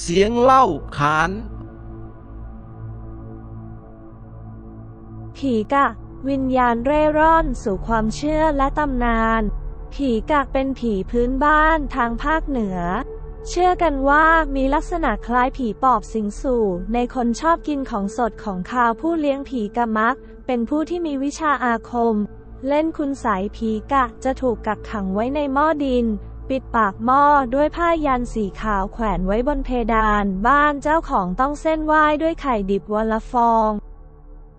เสียงเล่าขานผีกะ วิญญาณเร่ร่อนสู่ความเชื่อและตำนาน ผีกะเป็นผีพื้นบ้านทางภาคเหนือ เชื่อกันว่ามีลักษณะคล้ายผีปอบสิงสู่ ในคนชอบกินของสดของคาวผู้เลี้ยงผีกะมัก เป็นผู้ที่มีวิชาอาคม เล่นคุณใสยผีกะจะถูกกักขังไว้ในหม้อดิน ปิดปากหม้อด้วยผ้ายันสีขาวแขวนไว้บนเพดานบ้านเจ้าของต้องเส้นไหว้ด้วยไข่ดิบวันละฟอง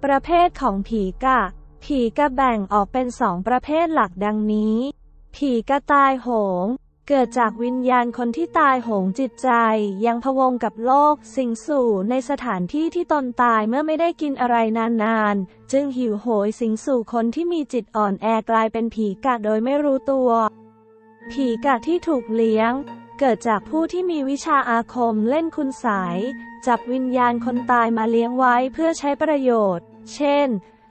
ประเภทของผีกะ ผีกะแบ่งออกเป็นสองประเภทหลักดังนี้ ผีกะตายโหง เกิดจากวิญญาณคนที่ตายโหงจิตใจ ยังพวงกับโลก สิงสู่ในสถานที่ที่ตนตายเมื่อไม่ได้กินอะไรนานๆ จึงหิวโหยสิงสู่คนที่มีจิตอ่อนแอกลายเป็นผีกะโดยไม่รู้ตัว ผีกะที่ถูกเลี้ยง เกิดจากผู้ที่มีวิชาอาคมเล่นคุณสาย จับวิญญาณคนตายมาเลี้ยงไว้เพื่อใช้ประโยชน์ เช่น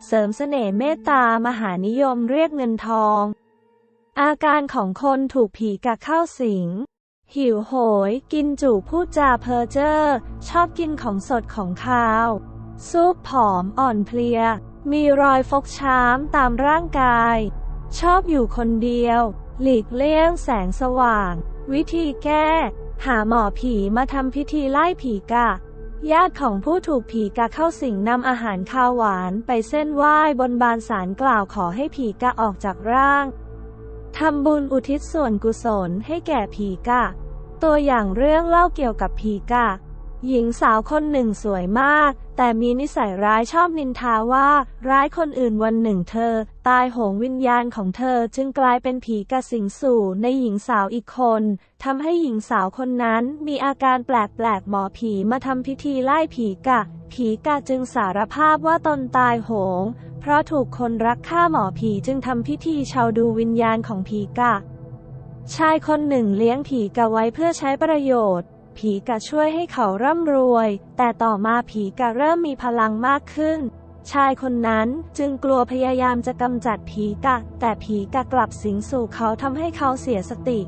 เสริมเสน่ห์เมตตามหานิยมเรียกเงินทอง อาการของคนถูกผีกะเข้าสิง หิวโหย กินจุพูดจาเพ้อเจ้อชอบกินของสดของคาว ซูบผอมอ่อนเพลีย มีรอยฟกช้ำตามร่างกาย ชอบอยู่คนเดียว หลีกเลี่ยงแสงสว่าง วิธีแก้ หาหมอผีมาทำพิธีไล่ผีกะ ญาติของผู้ถูกผีกะเข้าสิงนำอาหารข้าวหวานไปเส้นไหว้บนบานสารกล่าวขอให้ผีกะออกจากร่างทำบุญอุทิศส่วนกุศลให้แก่ผีกะ ตัวอย่างเรื่องเล่าเกี่ยวกับผีกะ หญิงสาวคนหนึ่งสวยมาก แต่มีนิสัยร้ายชอบนินทาว่า ร้ายคนอื่นวันหนึ่งเธอ ตายโหงวิญญาณของเธอจึงกลายเป็นผีกะสิงสู่ในหญิงสาวอีกคนทำให้หญิงสาวคนนั้นมีอาการแปลกๆหมอผีมาทำพิธีไล่ผีกะ ผีกะจึงสารภาพว่าตนตายโหง เพราะถูกคนรักฆ่าหมอผีจึงทำพิธีชาวดูวิญญาณของผีกะ ชายคนหนึ่งเลี้ยงผีกะไว้เพื่อใช้ประโยชน์ ผีกะช่วยให้เขาร่ำรวย แต่ต่อมาผีกะเริ่มมีพลังมากขึ้น ชายคนนั้นจึงกลัวพยายามจะกำจัดผีกะ แต่ผีกะกลับสิงสู่เขาทำให้เขาเสียสติ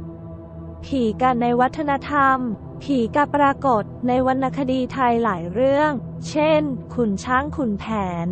ผีกะในวัฒนธรรม ผีกะปรากฏในวรรณคดีไทยหลายเรื่อง เช่น ขุนช้างขุนแผน